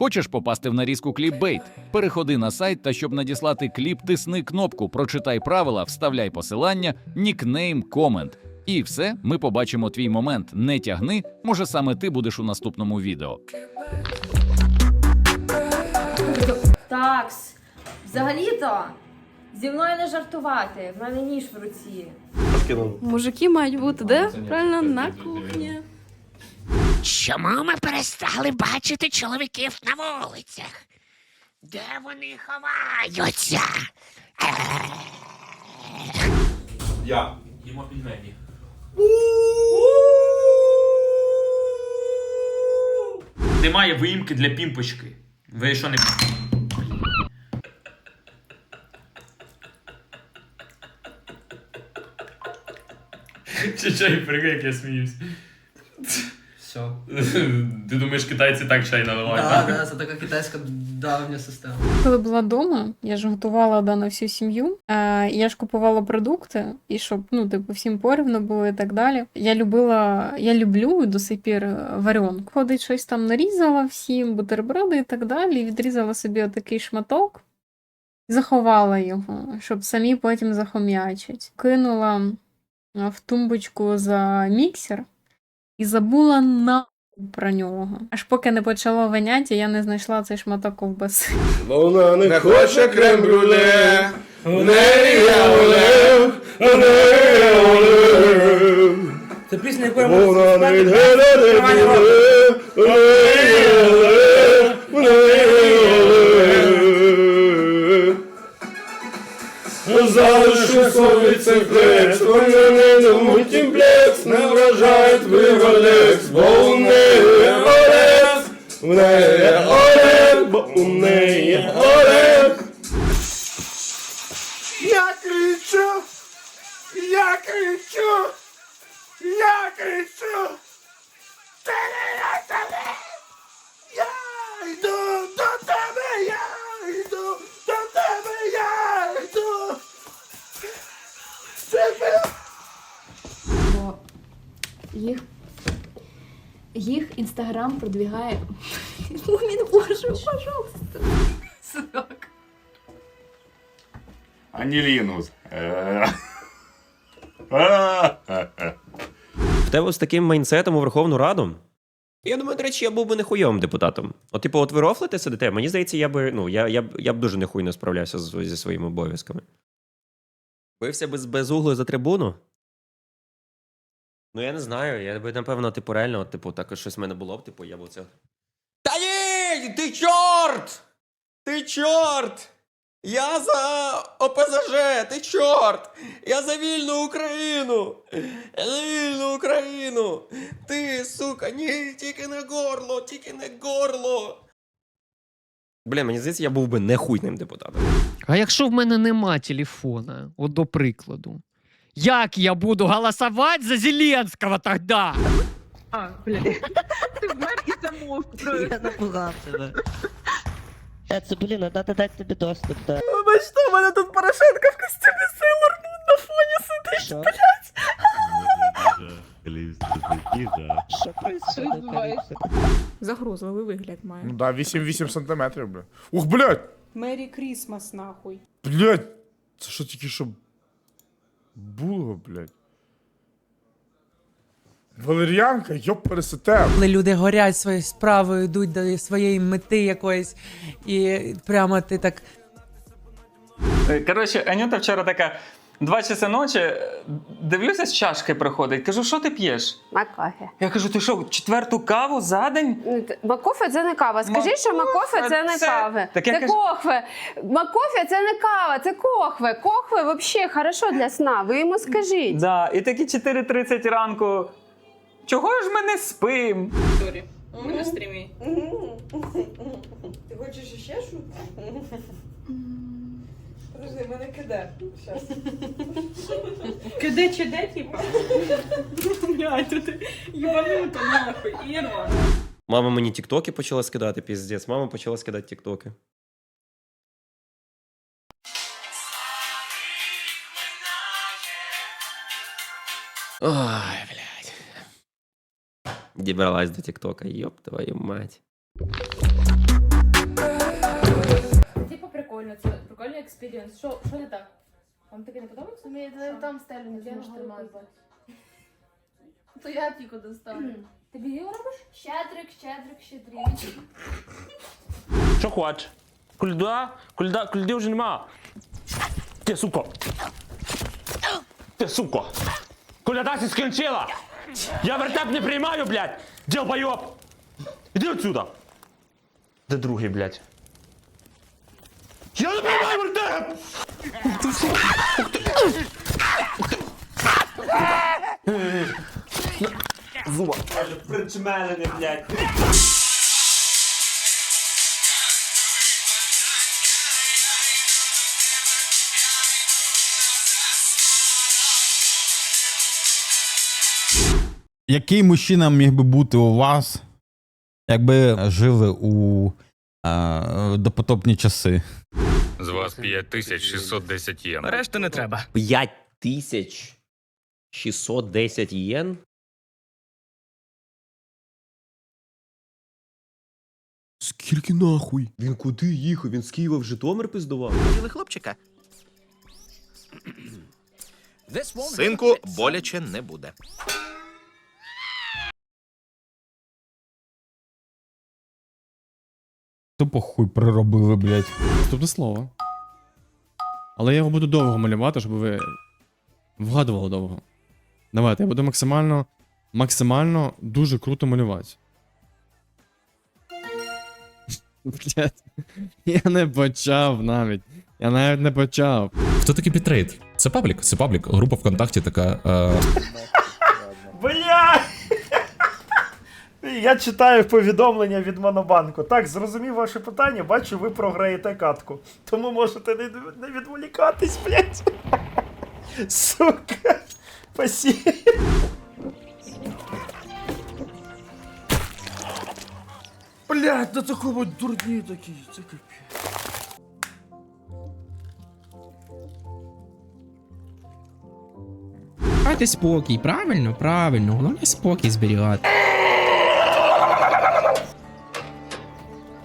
Хочеш попасти в нарізку кліпбейт? Переходи на сайт та щоб надіслати кліп, тисни кнопку, прочитай правила, вставляй посилання, нікнейм, комент. І все, ми побачимо твій момент. Не тягни, може саме ти будеш у наступному відео. Такс. Взагалі-то зі мною не жартувати. В мене ніж в руці. Мужики мають бути де? Правильно, на кухні. Чому ми перестали бачити чоловіків на вулицях? Де вони ховаються? Я. Їмо пельмені. Немає виїмки для пімпочки. Ви що не. Чай, прикинь, як я сміюсь. Ти думаєш, китайці так чай наливають? Так? да, це така китайська давня система. Коли була вдома, я ж готувала да, на всю сім'ю. Е, я ж купувала продукти, і щоб ну, типу, всім порівно було і так далі. Я любила, я люблю до сих пір варіонку. Ходить, щось там нарізала всім, бутерброди і так далі. І відрізала собі отакий шматок, заховала його, щоб самі потім захом'ячить. Кинула в тумбочку за міксер і забула на про нього. Аж поки не почало воняти, я не знайшла цей шматок ковбаси. Вона не хоче крем-брюле, в неї є олев, в неї є олев. Це пісня, яку Вона не йде на дебіле, в неї є олев, неї є олев. Залишив собі цей флекс, вони не думають імплекс, не вражають. Виролекс, у неї є. Я кричу, я кричу, я кричу. Теле-теле. Я йду до тебе, я йду до тебе, я йду. Тебе. їх, їх інстаграм продвігає. Мумін, боже, пожалуйста. Срок. Анілінус. В тебе з таким майнсетом у Верховну Раду? Я думаю, до речі, я був би нехуйовим депутатом. От, типу, от ви рофлите сидите, мені здається, я би, ну, я, я, б- я б дуже нехуйно справлявся з, зі своїми обов'язками. Бився би з без углу за трибуну? Ну, я не знаю. Я би, напевно, типу, реально, от, типу, так щось в мене було б, типу, я б це. Ні! Ти чорт! Ти чорт! Я за ОПЗЖ, ти чорт! Я за вільну Україну! За вільну Україну! Ти, сука, ні, тільки не горло, тільки не горло. Бля, мені здається, я був би нехуйним депутатом. А якщо в мене нема телефона, от до прикладу, як я буду голосувати за Зеленського тоді? А, блядь. Ти вмер і замовк. Я напугав тебе. Це, блін, треба дати тобі доступ до... Бачите, у мене тут Порошенко в костюмі Сейлор Мун на фоні сидить, блядь. Що происходит? Загрозливий вигляд має. Ну да, 8-8 сантиметрів, бля. Ух, блядь! Мері Крісмас, нахуй. Блядь! Це що тільки що було, блядь? Валеріанка, йоп пересете. Коли люди горять своєю справою, йдуть до своєї мети якоїсь, і прямо ти так Коротше, Анюта вчора така. Два часи ночі дивлюся, з чашки приходить. Кажу, що ти п'єш? Макофе. Я кажу, ти що, четверту каву за день? Макофе це не кава. Скажи, що макофе це не це- кава. Так я Це кажу- кохве. Макофе це не кава, це кохве. Кохве взагалі хорошо для сна. Ви йому скажіть. Да, і такі 4.30 ранку. Чого ж ми не спим? Ми на стрімі. Ти хочеш ще що? Подожди, мене киде. Щас. Киде чи де, типа? Блядь, ти їбанута нахуй, Ірва. Мама мені тіктоки почала скидати, піздець. Мама почала скидати тіктоки. Ой, блядь. Дібралась до тіктока, йоп твою мать. Типу прикольно, це прикольний експірієнс. Що, що не так? Вам таке не подобається? Мені там стелю не Я зможу тримати. То я тільки достану. Тобі його робиш? Щедрик, щедрик, щедрівич. Що хочеш? Кульда? Кульда, кульди вже нема. Ти, сука. Ти, сука. Кульда си скінчила. Я вертеп не приймаю, блядь. Ділбайоб. Іди отсюда. Де другий, блядь? Я не приймаю вертеп! Зуба. Причмелений, блядь. Який мужчина міг би бути у вас, якби жили у е, допотопні часи? З вас 5610 єн. Решти не треба. 5610 єн? Скільки нахуй? Він куди їхав? Він з Києва в Житомир пиздував? Хотіли хлопчика. Синку, боляче не буде. Тупо хуй приробили, блядь. Тобто слово. Але я його буду довго малювати, щоб ви вгадували довго. Давайте, я буду максимально, максимально дуже круто малювати. Блядь, я не почав навіть. Я навіть не почав. Хто такий бітрейт? Це паблік. Це паблік. Група ВКонтакті така. Е... Бля! Я читаю повідомлення від Монобанку. Так, зрозумів ваше питання, бачу, ви програєте катку. Тому можете не, не відволікатись, блядь. Сука. Спасибо. Блядь, да такого дурні такі, це капець. Мати спокій, правильно, правильно. Головне спокій зберігати.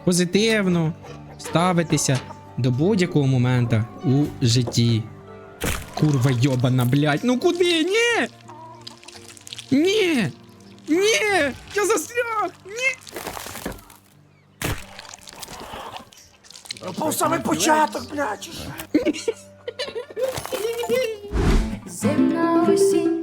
Позитивно ставитися до будь-якого моменту у житті. Курва йобана, блядь. Ну куди? Ні! Ні! Ні! Я застряг! Ні! Був саме початок, блядь. чи що? Зимна осінь.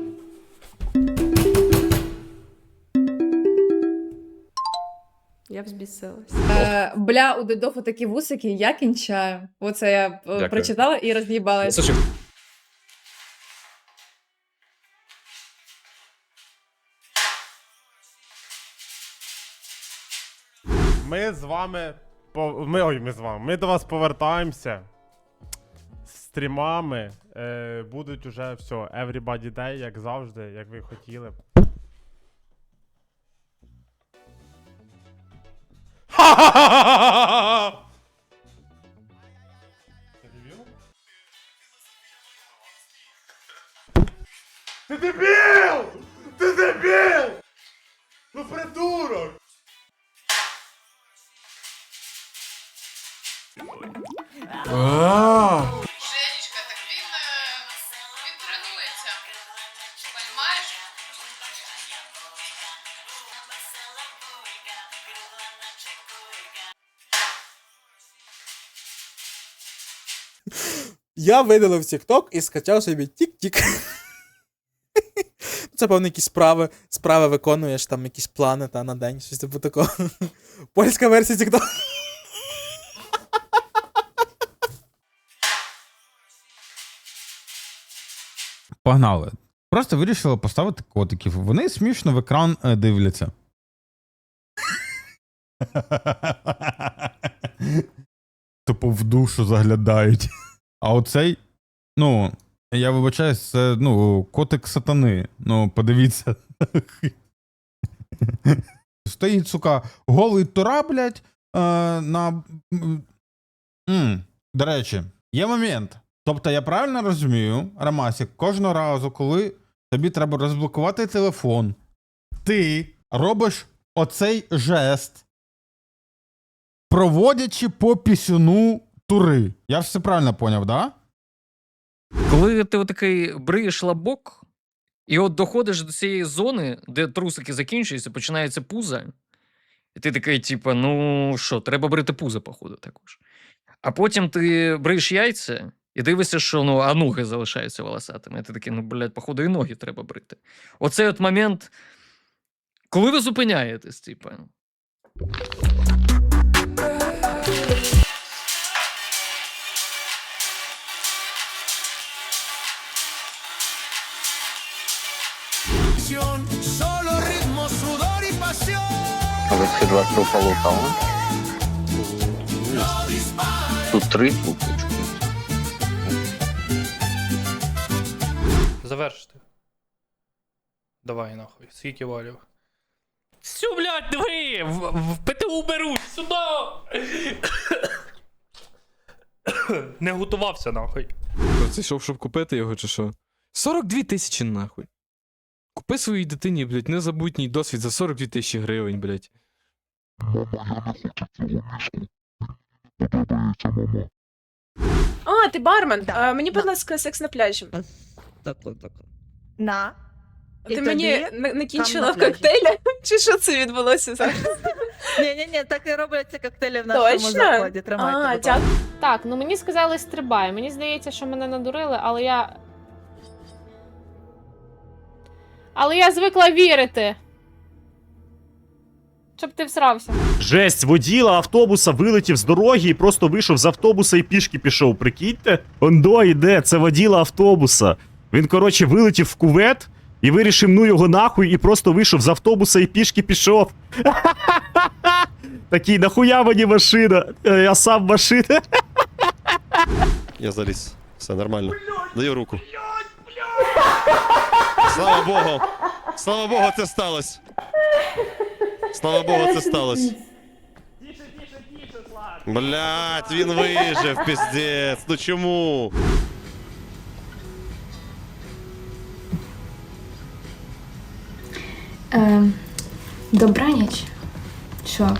Я взбісилась. Е, бля, у Дедофу такі вусики, я кінчаю. Оце я е, Дякую. прочитала і роз'їбалась. Слушай, Ми з вами. по- Ми, ой, ми з вами. Ми до вас повертаємося. З стрімами. Е, будуть уже все. Everybody Day, як завжди, як ви хотіли. Б. Ха-ха-ха-ха-ха-ха! Ти дебіл! Ти дебіл! Ну придурок! Женечка, Я видалив TikTok і скачав собі тік-тік. Це певно якісь справи, справи виконуєш, там якісь плани та на день, щось типу такого. Польська версія TikTok. Погнали. Просто вирішили поставити котиків. Вони смішно в екран е, дивляться. Тупо в душу заглядають. А оцей, ну, я вибачаюсь, це ну, котик сатани. Ну, подивіться. Стоїть, сука, голий тора, блядь, е, на. м, До речі, є момент. Тобто, я правильно розумію, Рамасік, кожного разу, коли тобі треба розблокувати телефон, ти робиш оцей жест, проводячи по пісюну тури. Я все правильно поняв, да? Коли ти отакий бриєш лабок, і от доходиш до цієї зони, де трусики закінчуються, починається пузо, і ти такий, типа, ну що, треба брити пузо, походу, також. А потім ти бриєш яйця і дивишся, що ну, а ноги залишаються волосатими. І ти такий, ну, блядь, походу, і ноги треба брити. Оцей от момент, коли ви зупиняєтесь, типа. Два трупа лутали? Тут три трупи. Завершити. Давай нахуй. Скільки валів? Всю, блядь, диви! В, в ПТУ беруть! Сюди! Не готувався нахуй. Це йшов, щоб купити його, чи що? 42 тисячі нахуй. Купи своїй дитині, блядь, незабутній досвід за 42 тисячі гривень, блядь. А, ти бармен. А, мені, будь ласка, секс на пляжі. Так, так, так. На. І Ти мені тоді на- накінчила на в коктейлі? Чи що це відбулося зараз? Ні, ні, ні, так і робляться коктейлі в Точно? А, дякую. Так, ну мені сказали стрибай. Мені здається, що мене надурили, але я. Але я звикла вірити. Щоб ти всрався. Жесть, воділа автобуса вилетів з дороги і просто вийшов з автобуса і пішки пішов. Прикиньте? Ондо йде, це воділа автобуса. Він, коротше, вилетів в кувет і вирішив ну його нахуй і просто вийшов з автобуса і пішки пішов. Такий, нахуя мені машина? Е, Я сам машина. Я заліз. Все нормально. Даю руку. Слава Богу! Слава Богу, це сталося. Слава Богу, це сталося. Блять, він вижив, піздець. Ну чому? Ем, добраніч. Що?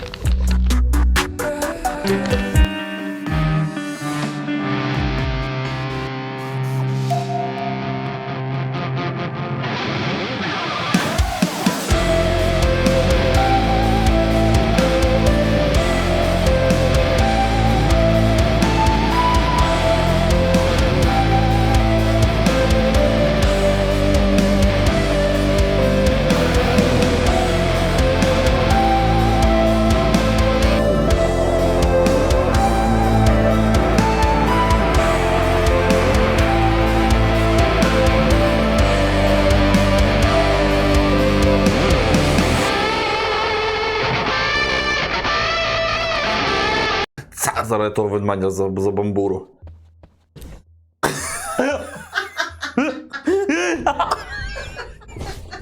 Я того за, за бамбуру.